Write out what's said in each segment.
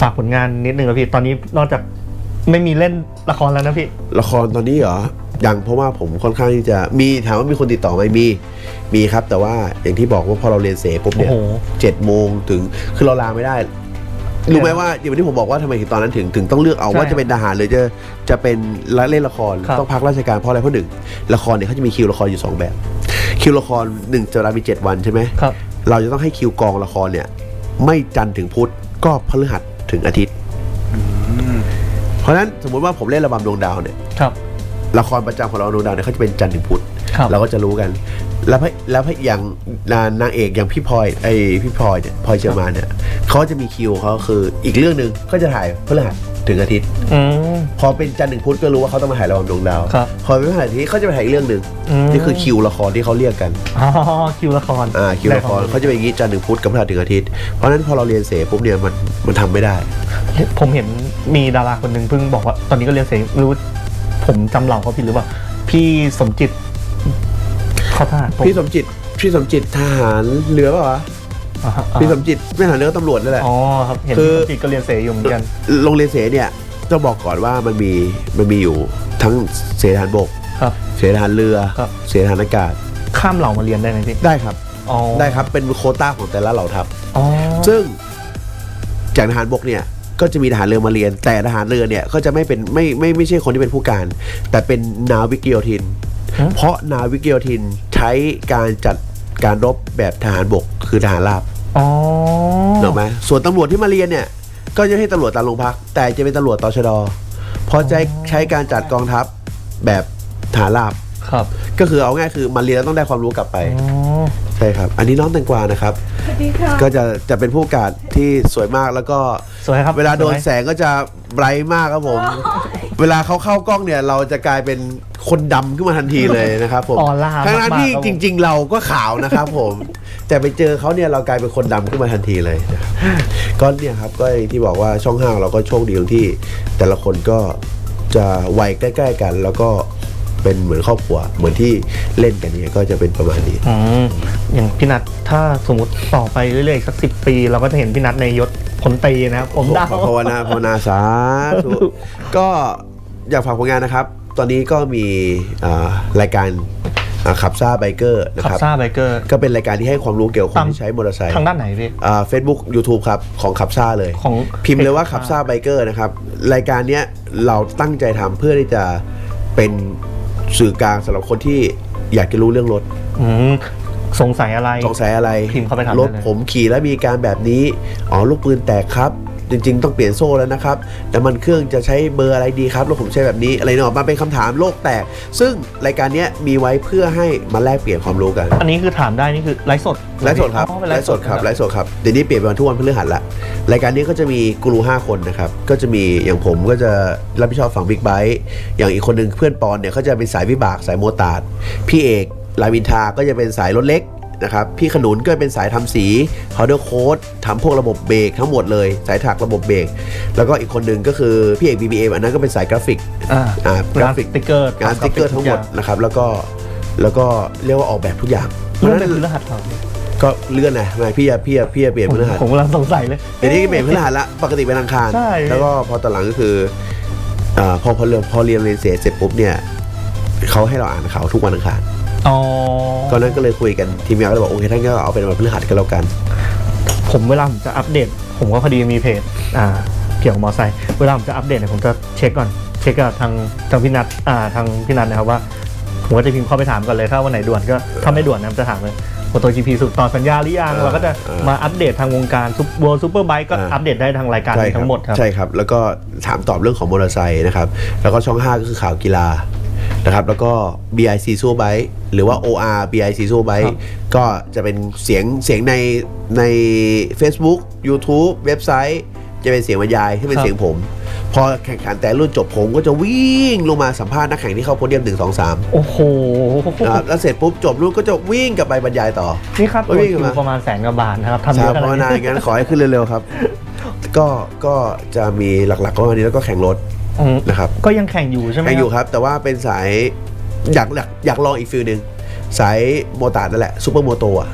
ฝากผลงานนิดนึงครับพี่ตอนนี้นอกจากไม่มีเล่นละครแล้วนะพี่ ละครตอนนี้เหรอยังเพราะว่าผมค่อนข้างที่จะมีถามว่ามีคนติดต่อไหมมี มีครับ แต่ว่าอย่างที่บอกว่าพอเราเรียนเสร็จปุ๊บเนี่ยโอ้โห เจ็ดโมงถึงคือเราลาไม่ได้ รู้ไหมว่าอย่างที่ผมบอกว่าทำไมถึงตอนนั้นถึงถึงต้องเลือกเอาใช่ว่าจะเป็นทหารหรือจะจะเป็นเล่นละครครับ ต้องพักราชการเพราะอะไรเพราะหนึ่งละครเนี่ยเขาจะมีคิวละครอยู่สองแบบ คิวละครหนึ่งจะเวลามีเจ็ดวันใช่ไหม ครับ เราจะต้องให้คิวกองละครเนี่ย ไม่จันทร์ถึงพุธก็พฤหัส ถึงอาทิตย์ เพราะฉะนั้นสมมุติว่าผมเล่นระบำดวงดาวเนี่ยครับละครประจำของเราดวงดาวเนี่ยเขาจะเป็นจันทร์ถึงพุธครับเราก็จะรู้กัน แล้วพระแล้วพระอย่างนางนางเอกอย่างพี่พลอยไอพี่พลอยเนี่ยพลอยเชอร์มานเนี่ยเขาจะมีคิวของเขาคืออีกเรื่องหนึ่งก็จะถ่ายพฤหัสถึงอาทิตย์อืม พอเป็นจันทร์ถึงพุธก็รู้ว่าเขาต้องมาถ่ายระบำดวงดาวครับพอเป็นพฤหัสอาทิตย์เขาจะไปถ่ายอีกเรื่องหนึ่งอืม นี่คือคิวละครที่เขาเรียกกัน อ๋อคิวละครอ่าคิวละครเขาจะเป็นอย่างนี้จันทร์ถึงพุธกับพฤหัสถึงอาทิตย์ เพราะฉะนั้นพอเราเรียนเสร็จปุ๊บเนี่ยมันมันทำไม่ได้ ผมเห็นมีดาราคนหนึ่งเพิ่งบอกว่า ตอนนี้ก็เรียนเสไม่รู้ ผมจำเหล่าเขาผิดหรือเปล่า พี่สมจิต เขาท่าผมพี่สมจิตพี่สมจิตทหารเรือเปล่าวะอ่าฮะพี่สมจิตไม่ทหารเรือก็ตำรวจนั่นแหละ อ๋อครับเห็นคือ พี่สมจิตก็เรียนเสอยู่เหมือนกันโรงเรียนเสเนี่ยต้องบอกก่อนว่ามันมีมันมีอยู่ทั้งเสทหารบก ครับ เสทหารเรือ ครับ เสทหารอากาศข้ามเหล่ามาเรียนได้ไหมพี่ได้ครับ อ๋อได้ครับเป็นโควต้าของแต่ละเหล่าทัพ อ๋อซึ่งจากทหารบกเนี่ยก็จะมีทหารเรือมาเรียน แต่ทหารเรือเนี่ยก็จะไม่เป็นไม่ไม่ไม่ใช่คนที่เป็นผู้การ แต่เป็นนาวิกโยธินหืมเพราะนาวิกโยธิน ใช้การจัดการรบแบบทหารบกคือทหารราบอ๋อถูกไหมส่วนตำรวจที่มาเรียนเนี่ย ก็จะให้ตำรวจตามโรงพัก แต่จะเป็นตำรวจตชดเพราะใช้ใช้การจัดกองทัพแบบฐานราบ ครับก็คือเอาง่ายคือมาเรียนแล้วต้องได้ความรู้กลับไปอ๋อ ใช่ครับ อันนี้น้องแตงกวานะครับ สวัสดีค่ะก็จะจะเป็นผู้ประกาศที่สวยมากแล้วก็สวยครับเวลาโดนสวย แสงก็จะไบรท์มากครับผม เวลาเขาเข้ากล้องเนี่ย เราจะกลายเป็นคนดำขึ้นมาทันทีเลยนะครับผมออร่าทั้งนั้นมากๆที่ครับผม จริง ๆ เราก็ขาวนะครับผม แต่ไปเจอเขาเนี่ยเรากลายเป็นคนดำขึ้นมาทันทีเลยนะครับก็เนี่ยครับก็อย่างที่บอกว่าช่องห้างเราก็โชคดีตรงที่ แต่ละคนก็จะวัยใกล้ ๆ กัน แล้วก็ เป็นเหมือนครอบครัว เหมือนที่เล่นกันเนี่ยก็จะเป็นประมาณนี้ อืมอย่างพี่นัทถ้าสมมติต่อไปเรื่อยๆอีกสักสิบปี เราก็จะเห็นพี่นัทในยศพลตรีนะครับผมเดาภาวนาภาวนาสาธุก็อยากฝากผลงานนะครับ ตอนนี้ก็มีอ่ารายการอ่าขับซ่าไบเกอร์นะขับครับ ซ่าไบเกอร์ ก็เป็นรายการที่ให้ความรู้เกี่ยวกับคนตาม ที่ใช้มอเตอร์ไซค์ทางด้านไหนพี่ เฟซบุ๊กยูทูบครับของขับซ่าเลย ของพิมพ์เลยว่าขับซ่าไบเกอร์นะครับ รายการเนี้ยเราตั้งใจทำเพื่อที่จะเป็น สื่อกลางสำหรับคนที่อยากจะรู้เรื่องรถอืมสงสัยอะไร สงสัยอะไรพิมพ์เข้าไปถามรถได้เลย ผมขี่แล้วมีการแบบนี้ อ๋อ ลูกปืนแตกครับ จริง ๆ ต้องเปลี่ยนโซ่แล้วนะครับ แต่มันเครื่องจะใช้เบอร์อะไรดีครับรถผมใช้แบบนี้อะไรเนาะมาเป็นคำถามโลกแตก ซึ่งรายการเนี้ยมีไว้เพื่อให้มาแลกเปลี่ยนความรู้กัน อันนี้คือถามได้นี่คือไลฟ์สดไลฟ์สดครับอ๋อเป็นไลไลฟ์ฟ์สสดดครับนะไลฟ์สดครับเดี๋ยวนี้เปลี่ยนเป็นวันทุกวันพฤหัสละรายการนี้ก็จะมีกูรู5คนนะครับก็จะมีอย่างผมก็จะรับผิดชอบฝั่งบิ๊กไบค์อย่างอีกคนหนึ่งเพื่อนปอนเนี่ยเขาจะเป็นสายวิบากสายโมตาร์ดพี่เอกลาวินทาก็จะเป็นสายรถเล็ก นะครับพี่ขนุนก็เป็นสายทำสีพาวเดอร์โค้ดทำพวกระบบเบรกทั้งหมดเลย สายถักระบบเบรกแล้วก็อีกคนหนึ่งก็คือพี่เอก BBM อันนั้นก็เป็นสายกราฟิกอ่าอ่ากรางานฟิสกติกเกอร์งานสติ๊กเกอร์ทั้งหมดนะครับแล้วก็แล้วก็เรียกว่าออกแบบทุกอย่างเรื่องเป็นพฤหัสครับก็เลื่อนนะทำไมพี่จะพี่จะพี่จะเปลี่ยนผมพฤหัสผมกำลังสงสัยเลยเดี๋ยวนี้เปลี่ยนพฤหัสละปกติเป็นอังคารใช่แล้วก็พอตอนหลังก็คืออ่าพอพอเรียนพอเรียนเรียนเสร็จเสร็จปุ๊บเนี่ยเขาให้เราอ่านข่าวทุกวันอังคาร อ๋อก็นั้นก็เลยคุยกันทีมงานก็เลยบอกโอเคท่านก็เอาเป็นวันพฤหัสก็แล้วกัน ผมเวลาผมจะอัปเดต ผมก็พอดีมีเพจอ่าเกี่ยวกับมอไซค์เวลาผมจะอัปเดตเนี่ยผมจะเช็คก่อนเช็คกับทางทางพี่นัทอ่าทางพี่นัทนะครับว่าผมก็จะพิมพ์เข้าไปถามก่อนเลยถ้าวันไหนด่วนก็ถ้าไม่ด่วนนะผมจะถามเลยโอโตจีพีสุดต่อสัญญาหรือยังอ่าเราก็จะอ่ามมาอัปเดตทางวงการซุปเวิร์ซูเปอร์ไบค์ก็อ่าอัปเดตได้ทางรายการนี้ทั้งหมดครับใช่ครับ แล้วก็ถามตอบเรื่องของมอเตอร์ไซค์นะครับ แล้วก็ช่อง 5 ก็คือข่าวกีฬา นะครับแล้วก็ BIC สู้ไบหรือว่า OR BIC สู้ไบครับก็จะเป็นเสียงเสียงในใน Facebook YouTube เว็บไซต์จะเป็นเสียงบรรยายที่เป็นเสียงผม พอแข่งขันแต่รุ่นจบผมก็จะวิ่งลงมาสัมภาษณ์นักแข่งที่เข้าโพเดียม1 2 3โอ้โหนะครับแล้วเสร็จปุ๊บจบรุ่นก็จะวิ่งกลับไปบรรยายต่อ นี่ครับไม่ตัววิ่งคิวมา ประมาณแสนกว่าบาทนะครับทำเยสาอะขภาวนาดนานี้ อย่างนั้นขอให้ขึ้นเร็วๆครับ ก็ก็จะมีหลักๆก็วันนี้แล้วก็แข่งรถ อืมนะครับก็ยังแข่งอยู่ใช่ไหมแข่งอยู่ครับครับ แต่ว่าเป็นสายอยากอยากอยากลองอีกฟิลหนึ่งสายโมตาร์ดนั่นแหละซูเปอร์โมโตอะ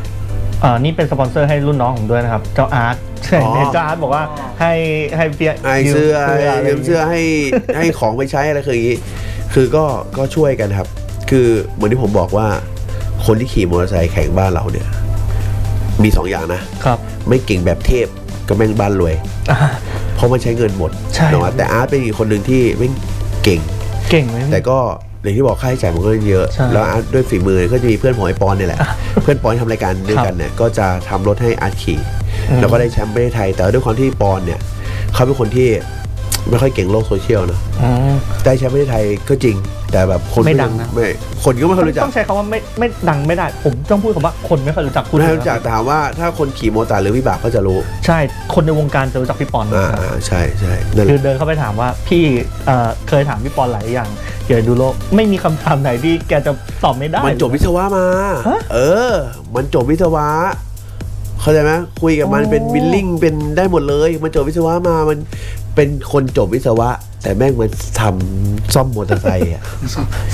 อ่านี่เป็นสปอนเซอร์ให้รุ่นน้องผมด้วยนะครับ เจ้าอาร์ตใช่อ๋อเนี่ยเจ้าอาร์ตบอกว่าให้ให้เปียไอเสื้อยืมไอ้อะไรยืมเสื้อให้ให้ของไปใช้อะไรคืออย่างนี้ คือก็ก็ช่วยกันครับ คือเหมือนที่ผมบอกว่า คนที่ขี่มอเตอร์ไซค์แข่งบ้านเราเนี่ย มีสองอย่างนะ ครับไม่เก่งแบบเทพก็แม่งบ้านรวย อ่าเพ ราะมันใช้เงินหมดใช่เนอะแต่อาร์ตเป็นอีกคนหนึ่งที่ไม่งเก่ง เก่งไหม แต่ก็อย่างที่บอกค่าใช้จ่ายมันก็เยอะ ใช่แล้วอาร์ตด้วยฝีมือก็จะมีเพื่อนผมไอปอนเนี่ยแหละ เพื่อนปอนที่ทำรายการด้วยกันเนี่ยก็จะทำรถให้อาร์ตขี่อืม แล้วก็ได้แชมป์ประเทศไทย แต่ว่าด้วยความที่ปอนเนี่ยเขาเป็นคนที่ ไม่ค่อยเก่งโลกโซเชียลนะอืมได้แชมป์ประเทศไทยก็จริง แต่แบบคนไม่ดังนะ ไม่คนก็ไม่ค่อยรู้จัก ต้องใช้คำว่าไม่ไม่ดังไม่ได้ ผมต้องพูดคำว่าคนไม่ค่อยรู้จักคุณไม่ค่อยรู้จักแต่ถามว่าถ้าคนขี่มอเตอร์ไซค์หรือวิบากก็จะรู้ใช่ คนในวงการจะรู้จักพี่ปอนอ่านะครับอ่าใช่ใช่นั่นแหคือละเดินเข้าไปถามว่าพี่เอ่อเคยถามพี่ปอนหลายอย่างเกี่ยวกับดูโลกไม่มีคำถามไหนที่แกจะตอบไม่ได้ มันจบวิศวะมา ฮะเออ มันจบวิศวะ เข้าใจไหมคุยกับมันอ๋อเป็นบิลลิ่งเป็นได้หมดเลย มันจบวิศวะมามัน เป็นคนจบวิศวะ แต่แม่งมันทำซ่อมมอเตอร์ไซค์อะ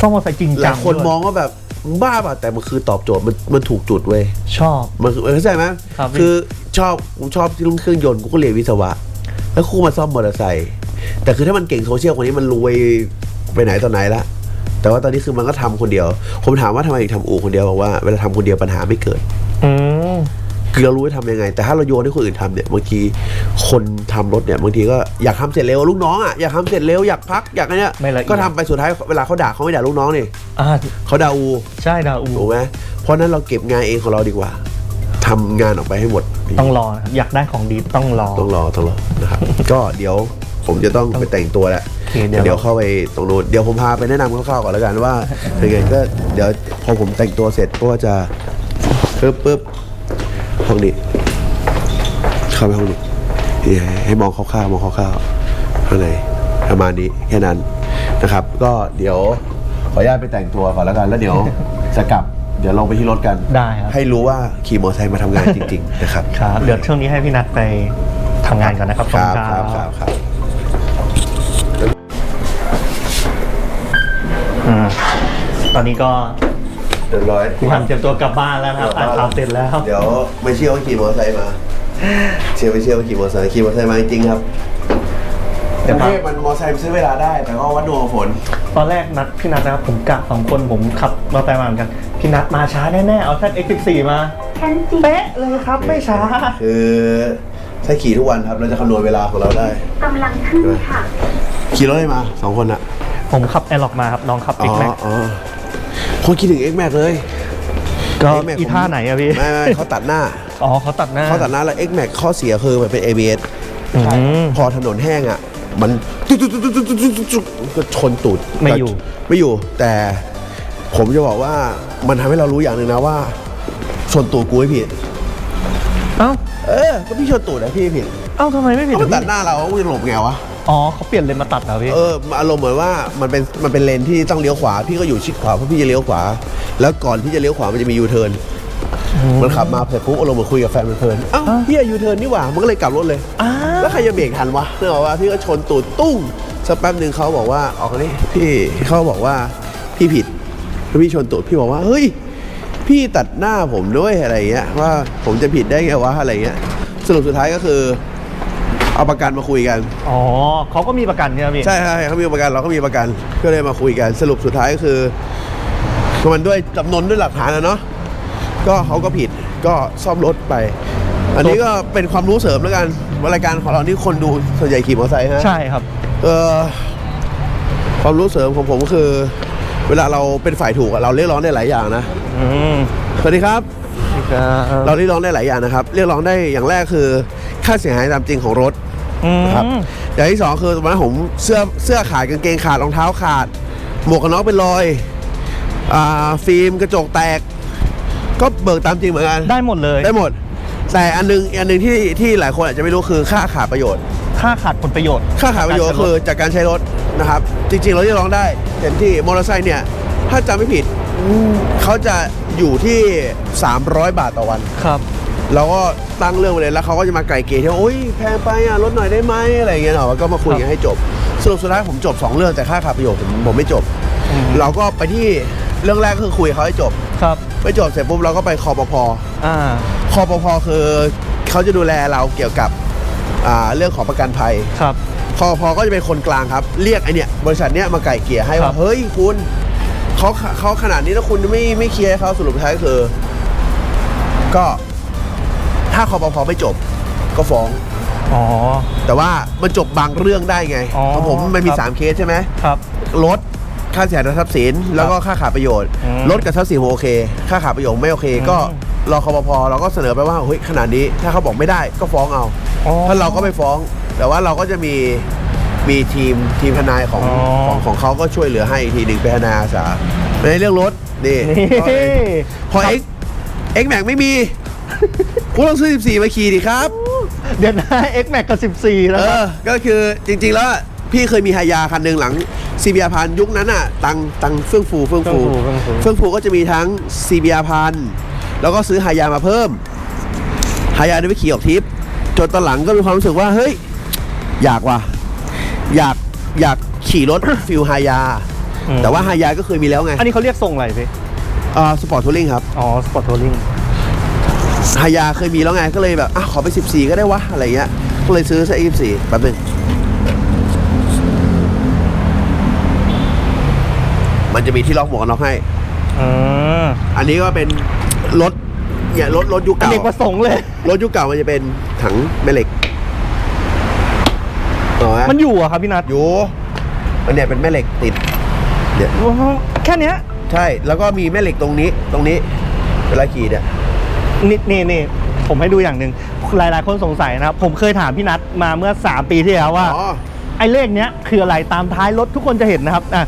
ซ่อมมอเตอร์ไซค์จริงหจัลางยคนด้วยมองว่าแบบมึงบ้าป่ะแต่มันคือตอบโจทย์มันมันถูกจุดเว้ยชอบ มันคือเข้าใจไหมครับพี่ คือชอบกูชอบที่รุ่งเครื่องยนต์กูก็เรียนวิศวะ แล้วกูมาซ่อมมอเตอร์ไซค์แต่คือถ้ามันเก่งโซเชียลคนนี้มันรวยไปไหนตอนไหนละแต่ว่าตอนนี้คือมันก็ทำคนเดียว ผมถามว่าทำไมถึงทำอู่คนเดียวบอกว่าเวลาทำคนเดียวปัญหาไม่เกิด อืม คือเรารู้ว่าทำยังไง แต่ถ้าเราโยนให้คนอื่นทำเนี่ยบางทีคนทำรถเนี่ยบางทีก็อยากทำเสร็จเร็วลูกน้องอะอยากทำเสร็จเร็วอยากพักอยากอะไรเนี่ยไม่ละเอียด ก็ทำไปสุดท้ายเวลาเขาด่าเขาไม่ด่าลูกน้องนี่อ่าเขาด่าอูใช่ดาวอู ถูกไหมเพราะฉะนั้นเราเก็บงานเองของเราดีกว่าทำงานออกไปให้หมด ต้องรอนะครับอยากได้ของดีต้องรอ ต้องรอต้องรอนะครับ ก็เดี๋ยวผมจะต้องไปแต่งตัวแล้วโอเคเดี๋ยว เดี๋ยวเข้าไปตรงนู้นเดี๋ยวผมพาไปแนะนำคร่าวๆก่อนแล้วกันว่าเป็นไงก็เดี๋ยวพอผมแต่งตัวเสร็จก็จะปึ๊บปึ๊บ ห้องนี้ เข้าไปห้องนี้นี่ให้ให้มองคร่าวๆมองคร่าวๆข้างในประมาณนี้แค่นั้นนะครับ ก็เดี๋ยวขออนุญาตไปแต่งตัวก่อนแล้วกัน แล้วเดี๋ยวจะกลับเดี๋ยวลงไปที่รถกันได้ครับ ให้รู้ว่าขี่มอเตอร์ไซค์มาทำงานจริง ๆ นะครับครับเดี๋ยวช่วงนี้ให้พี่นัทไปทำงานก่อนนะครับครับขอณครับครับครับอ่าตอนนี้ก็ เรียบร้อยพี่พันเตรียมตัวกลับบ้านแล้วนะครับอ่านข่าวเสร็จแล้ว เดี๋ยวไม่เชื่อว่าขี่มอเตอร์ไซค์มา เชื่อไม่เชื่อว่าขี่มอเตอร์ไซค์ขี่มอเตอร์ไซค์มาจริงๆครับเดี๋ยวกครุรับงเทพมันมอเตอร์ไซค์มันซื้อเวลาได้ แต่ก็วัดดวงกับฝน ตอนแรกนัดพี่นัทนะครับผมกะสองคนผมขับมอเตอร์ไซค์มาเหมือนกัน พี่นัทมาช้าแน่ๆ เอาแท็ก X14 มาฉันจีเป๊ะเลยครับไม่ช้า คือถ้าขี่ทุกวันครับเราจะคำนวณเวลาของเราได้กำลังขึ้นค่ะ ขี่รถได้มาสองคนอะผมขับแอร์ล็อกมาครับน้องขับอ๋ X อ Max อ๋อ คนคิดถึง X Max เลย ก็ X Max อีท่าไหนอะพี่ ไม่ไม่เขาตัดหน้า อ๋อเขาตัดหน้าเขาตัดหน้าแล้ว X Max ข้อเสียคือมันเป็น ABS อืม พอถนนแห้งอะ มันตุ๊ดตุ๊ดตุ๊ดตุ๊ดตุ๊ดตุ๊ดตุ๊ดก็ชนตูดไม่อยู่ ไม่อยู่ แต่ผมจะบอกว่ามันทำให้เรารู้อย่างหนึ่งนะว่า ชนตูดกูไม่ผิด เอ้าเออก็พี่ชนตูดนะพี่ผิดเอ้าทำไมไม่ผิดเขาอะมาตัดพี่หน้าเราเขาจะหลบไงวะ อ๋อเขาเปลี่ยนเลนมาตัดเหรอพี่ เอออารมณ์เหมือนว่ามันเป็นมันเป็นเลนที่ต้องเลี้ยวขวา พี่ก็อยู่ชิดขวาเพราะพี่จะเลี้ยวขวา แล้วก่อนที่จะเลี้ยวขวามันจะมียูเทิร์นมันขับมาเสร็จปุ๊บอารมณ์เหมือนคุยกับแฟนมันเพลินเอ้าพี่ยูเทิร์นนี่หว่ามันก็เลยกลับรถเลยอ้าแล้วใครจะเบรกทันวะเนื่องจากว่าพี่ก็ชนตูดตุ้งสักแป๊บหนึ่งเขาบอกว่าออกนี่พี่เขาบอกว่าพี่ผิดแล้วพี่ชนตูดพี่บอกว่าเฮ้ย พี่ตัดหน้าผมด้วยอะไรเงี้ยว่าผมจะผิดได้ไงวะอะไรเงี้ยสรุปสุดท้ายก็คือ เอาประกันมาคุยกัน อ๋อเขาก็มีประกันใช่ไหมพี่ ใช่ใช่เขามีประกันเราก็มีประกันก็เลยมาคุยกันสรุปสุดท้ายก็คือมันด้วยจำนวนด้วยหลักฐานนะเนาะก็เขาก็ผิดก็ซ่อมรถไป อันนี้ก็เป็นความรู้เสริมแล้วกันว่ารายการของเรานี่คนดูส่วนใหญ่ขี่มอเตอร์ไซค์ฮะใช่ครับเออความรู้เสริมของผมก็คือ เวลาเราเป็นฝ่ายถูกอะเราเรียกร้องได้หลายอย่างนะอืมสวัสดีครับเราเราเรียกร้องได้หลายอย่างนะครับ เรียกร้องได้อย่างแรกคือ ค่าเสียหายตามจริงของรถ อืมครับอย่างที่สองคือวันนั้นผมเสื้อเสื้อขาดกางเกงขาดรองเท้าขาด หมวกกันน็อกเป็นรอยอ่าฟิล์มกระจกแตก ก็เบิกตามจริงเหมือนกัน ได้หมดเลย ได้หมด แต่อันนึงอันหนึงที่ที่หลายคนอาจจะไม่รู้คือค่าขาดประโยชน์ ค่าขาดผลประโยชน์ค่าขาดประโยชน์ก็คือจากการใช้รถนะครับ จริง ๆ เราเรียกร้องได้เต็มที่มอเตอร์ไซค์เนี่ย ถ้าจำไม่ผิดอืมเขาจะอยู่ที่ 300 บาทต่อวัน ครับ เราก็ตั้งเรื่องไปเลยแล้วเขาก็จะมาไกลเกลี่ยที่ว่าโอ๊ยแพงไปอะลดหน่อยได้ไหมอะไรอย่างเงี้ยเนาะก็มาคุยกันให้จบสรุปสุดท้ายผมจบ 2 เรื่องแต่ค่าขาดประโยชน์ผมผมไม่จบอืมเราก็ไปที่เรื่องแรกก็คือคุยกับเขาให้จบครับไม่จบเสร็จปุ๊บเราก็ไปคอปพออ่าคคอปพคือเขาจะดูแลเราเกี่ยวกับอ่าเรื่องของประกันภัยครับคอพก็จะเป็นคนกลางครับ เรียกไอเนี่ยบริษัทเนี้ยมาไก่เกลี่ยให้ครัว่าบเฮ้ยคุณเขาเขาขนาดนี้แล้วคุณไม่ไม่เคลียร์ให้เขาสรุปท้ายก็คือ ก็ ถ้าคอปพไม่จบก็ฟ้อง อ๋อ แต่ว่ามันจบบางเรื่องได้ไงอ๋อของผมมันมี ครับ 3 เคสใช่ไหมครับ รถค่าเสียหายทรัพย์สิน แล้วก็ค่าขาดประโยชน์อืมรถกับทรัพย์สินผมโอเค ค่าขาดประโยชน์ไม่โอเคอืมก็รอคอปพเราก็เสนอไปว่าเฮ้ยขนาดนี้ถ้าเขาบอกไม่ได้ก็ฟ้องเอาอ๋อถ้าเราก็ไปฟ้อง แต่ว่าเราก็จะมีมีทีมทีมทนายของอ๋อ ของของเขาก็ช่วยเหลือให้อีกทีหนึ่งเป็นทนายอาสาในเรื่องรถนี่นี่ พอเอ็กเอ็กแม็กไม่มี คุณต้องซื้อ 14 มาขี่ดิครับ เดี๋ยวนะ X Max กับ 14 แล้วเอครับอก็คือจริงๆแล้วพี่เคยมีฮายาคันหนึ่งหลังซีเบียพันยุคนั้นอะ ตังตังเฟื่องฟูเฟื่องฟูเฟื่องฟูเฟื่องฟู เฟื่องฟูก็จะมีทั้งซีเบียพันแล้วก็ซื้อฮายามาเพิ่มฮายาได้ไปขี่ออกทริปจนตอนหลังก็มีความรู้สึกว่า เฮ้ย อยากว่ะ อยากอยากขี่รถ ฟิลฮายา อืม แต่ว่าฮายาก็เคยมีแล้วไงอันนี้เขาเรียกทรงอะไรพี่ อ่าสปอร์ตทัวริงครับ อ๋อ สปอร์ตทัวริง ฮายาเคยมีแล้วไงก็เลยแบบอะขอไป 14 ก็ได้วะ อะไรเงี้ย ก็เลยซื้อซะ14แป๊บนึงมันจะมีที่ล็อกหมวกกันน็อกให้อ่าอันนี้ก็เป็นรถเนี่ยรถรถยุคอเก่าเนกประสงค์เลย รถยุคเก่ามันจะเป็นถังแม่เหล็กต่อไหมมันอยู่อะครับพี่นัทอยู่อันเนี้ยเป็นแม่เหล็กติดเนี่ยแค่เนี้ย ใช่ แล้วก็มีแม่เหล็กตรงนี้ ตรงนี้ เวลาขี่เนี่ย นี่นี่นี่ผมให้ดูอย่างหนึ่งหลาย ๆ คนสงสัยนะครับ ผมเคยถามพี่นัทมาเมื่อ 3 ปีที่แล้วว่า อ๋อ ไอ้เลขเนี้ยคืออะไรตามท้ายรถทุกคนจะเห็นนะครับอะ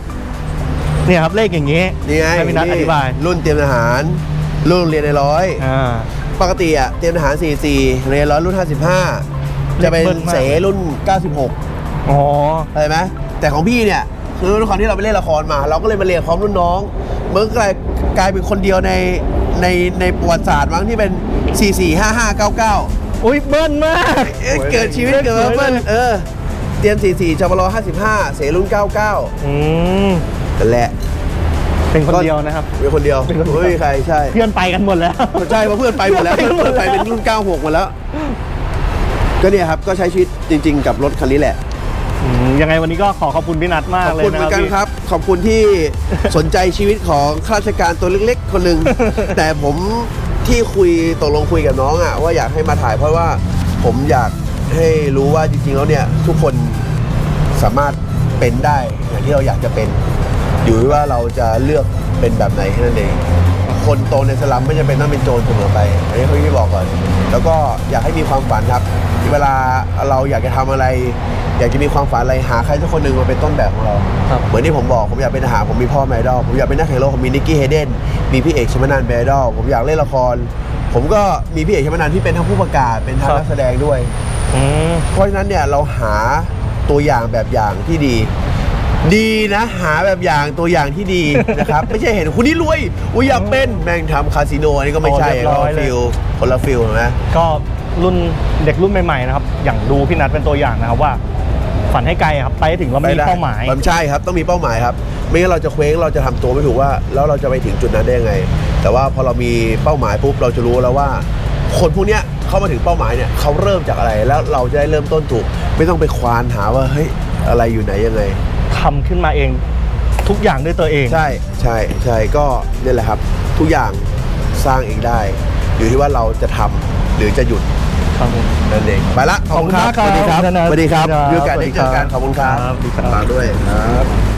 เนี่ยครับเลขอย่างงี้นี่ไงให้พี่นัทอธิบายรุ่นเตรียมทหาร รุ่นโรงเรียนในร้อย อ่า ปกติอะเตรียมทหาร 44เรียนร้อยรุ่น 55 จะเป็นเบิ้ลมาก เสรุ่น 96อ๋อ อะไรไหมแต่ของพี่เนี่ยคือด้วยความที่เราไปเล่นละครมา เราก็เลยมาเรียนพร้อมรุ่นน้อง เมื่อกลายกลายเป็นคนเดียวใน ในในประวัติศาสตร์มั้งที่เป็น 445599 อุ้ยเบิ้ลมาก เอ้ยเกิดชีวิตเกิดมาเบิ้ลเออ เตรียม 44จบล55 เสรุ่น 99อืม นั่นแหละเป็นคนเดียวนะครับ เป็นคนเดียวเป็นคนเดียว ไม่มีใครใช่ เพื่อนไปกันหมดแล้ว ใช่เพราะเพื่อนไปหมดแล้วไปเพื่อนหมดแล้วไปเป็นรุ่น 96 หมดแล้ว ก็เนี่ยครับ ก็ใช้ชีวิตจริง ๆ กับรถคันนี้แหละอืม ยังไงวันนี้ก็ขอขอบคุณพี่นัทมากขอบเลยคุณนะเหมือนกันพี่ครับ ขอบคุณที่สนใจชีวิตของข้าราชการตัวเล็กๆ คนหนึ่ง แต่ผมที่คุยตกลงคุยกับน้องอะว่าอยากให้มาถ่ายเพราะว่าผมอยากให้รู้ว่าจริงๆแล้วเนี่ย ทุกคนสามารถเป็นได้อย่างที่เราอยากจะเป็น อยู่ที่ว่าเราจะเลือกเป็นแบบไหนแค่นั้นเอง คนโตในสลัมไม่จำเป็นต้องเป็นโจรเสมอไปอันนี้เขาที่บอกก่อน แล้วก็อยากให้มีความฝันครับเวลาเราอยากจะทำอะไร อยากจะมีความฝันอะไรหาใครสักคนหนึ่งมาเป็นต้นแบบของเราครับเหมือนที่ผมบอกผมอยากเป็นทหารผมมีพ่อแม่ไอดอลผมอยากเป็นนักแข่งรถผมมีนิกกี้เฮเดนมีพี่เอกชมนันท์เป็นไอดอลผมอยากเล่นละคร ผมก็มีพี่เอกชมนันท์ที่เป็นทั้งผู้ประกาศเป็นทั้งครับนักแสดงด้วยอืมเพราะฉะนั้นเนี่ยเราหาตัวอย่างแบบอย่างที่ดี ดีนะหาแบบอย่างตัวอย่างที่ดีนะครับ ไม่ใช่เห็นคุณนี่รวยอุ้ยอยากเป็นแม่งทำคาสิโนอันนี้ก็ไม่ใช่โอ้เรียบร้อยเลย ฟิลคนละฟิลนะก็รุ่นเด็กรุ่นใหม่ๆนะครับ อย่างดูพี่นัทเป็นตัวอย่างนะครับว่า ฝันให้ไกลครับไปให้ถึงแล้วมีได้เป้าหมายมันใช่ครับต้องมีเป้าหมายครับ ไม่งั้นเราจะเคว้งเราจะทำตัวไม่ถูกว่า แล้วเราจะไปถึงจุดนั้นได้ยังไง แต่ว่าพอเรามีเป้าหมายปุ๊บเราจะรู้แล้วว่า คนพวกเนี้ยเข้ามาถึงเป้าหมายเนี่ยเขาเริ่มจากอะไรแล้วเราจะได้เริ่มต้นถูก ไม่ต้องไปควานหาว่าเฮ้ยอะไรอยู่ไหนยังไง ทำขึ้นมาเอง ทุกอย่างด้วยตัวเอง ใช่ใช่ใช่ก็นี่แหละครับ ทุกอย่างสร้างเองได้ อยู่ที่ว่าเราจะทำหรือจะหยุดครับผมนั่นเองไปละขอบคุณมากครับสวัสดีครับขอบคุณครับสวัสดีครับครับมีโอกาสได้เจอกันสขวัอบสดีคุณคครัรับบสวัสดีครับฝากด้วยครับ